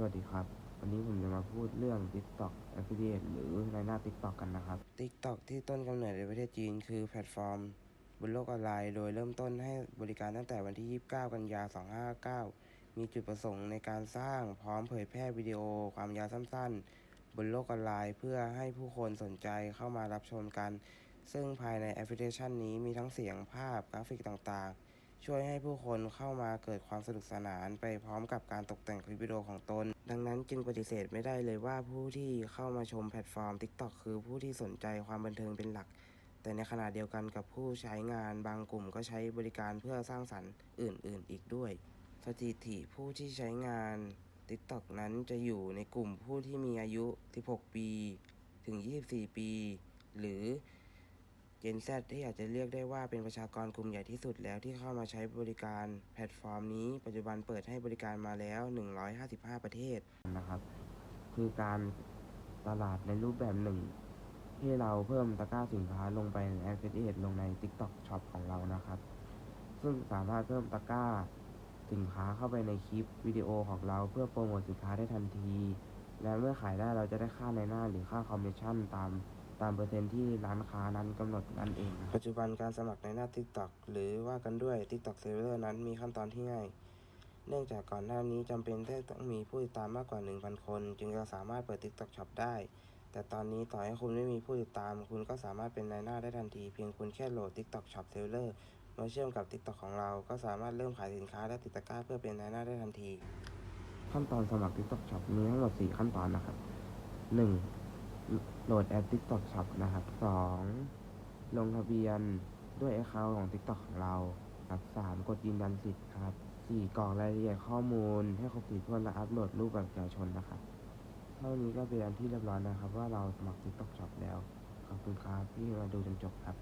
สวัสดีครับ วันนี้ผมจะมาพูดเรื่อง TikTok Affiliate หรือในหน้า TikTok กันนะครับ TikTok ที่ต้นกำเนิดในประเทศจีนคือแพลตฟอร์ม บนโลกออนไลน์ โดยเริ่มต้นให้บริการตั้งแต่วันที่ 29 กันยา 259 มีจุดประสงค์ในการสร้างพร้อมเผยแพร่วิดีโอความยาวสั้นๆ บนโลกออนไลน์ เพื่อให้ผู้คนสนใจเข้ามารับชมกัน ซึ่งภายในแอปพลิเคชันนี้มีทั้งเสียงภาพกราฟิกต่างๆ ช่วยให้ผู้คนเข้ามาเกิดความสนุกสนานไปพร้อมกับการตกแต่งคลิปวิดีโอของตน ดังนั้นจึงปฏิเสธไม่ได้เลยว่าผู้ที่เข้ามาชมแพลตฟอร์ม TikTok คือผู้ที่สนใจความบันเทิงเป็นหลัก แต่ในขณะเดียวกันกับผู้ใช้งานบางกลุ่มก็ใช้บริการเพื่อสร้างสรรค์อื่น ๆ อีกด้วย สถิติผู้ที่ใช้งาน TikTok นั้นจะอยู่ในกลุ่มผู้ที่มีอายุ 16 ปี ถึง 24 ปี หรือ Gen Z ที่อาจจะเรียกได้ว่าเป็นประชากรกลุ่มใหญ่ที่สุดแล้วที่เข้ามาใช้บริการแพลตฟอร์มนี้ ปัจจุบันเปิดให้บริการมาแล้ว 155 ประเทศนะครับ คือการตลาดในรูปแบบหนึ่ง ที่เราเพิ่มตะกร้าสินค้าลงไปใน Affiliate ลงใน TikTok Shop ของเรานะครับ ซึ่งสามารถเพิ่มตะกร้าสินค้าเข้าไปในคลิปวิดีโอของเราเพื่อโปรโมทสินค้าได้ทันที และเมื่อขายได้เราจะได้ค่าในหน้าหรือค่าคอมมิชชั่นตาม ตามเปอร์เซ็นต์ที่ร้านค้านั้นกำหนดนั่นเอง ปัจจุบันการสมัครในหน้า TikTok หรือว่ากันด้วย TikTok Seller นั้นมีขั้นตอนที่ง่าย เนื่องจากก่อนหน้านี้จำเป็นที่ต้องมีผู้ติดตามมากกว่า 1,000 คน จึงจะสามารถเปิด TikTok Shop ได้ แต่ตอนนี้ต่อให้คุณไม่มีผู้ติดตาม คุณก็สามารถเป็นนายหน้าได้ทันที เพียงคุณแค่โหลด TikTok Shop Seller มาเชื่อมกับ TikTok ของเรา ก็สามารถเริ่มขายสินค้าและติดตะกร้าเพื่อเป็นนายหน้าได้ทันที ขั้นตอนสมัคร TikTok Shop มีทั้งหมด 4 ขั้นตอนนะครับ 1. โหลดแอป TikTok Shop นะครับ 2. ลงทะเบียนด้วย Account ของ TikTok ของเราครับ 3. กดยืนยันสิทธิ์ครับ 4. กรอกรายละเอียดข้อมูล ให้ครบถี่ถ้วนและอัปโหลดรูปแบบประชาชนนะครับ เท่านี้ก็เป็นอันที่เรียบร้อยนะครับ ว่าเราสมัคร TikTok Shop แล้ว ขอบคุณครับที่มาดูจนจบครับ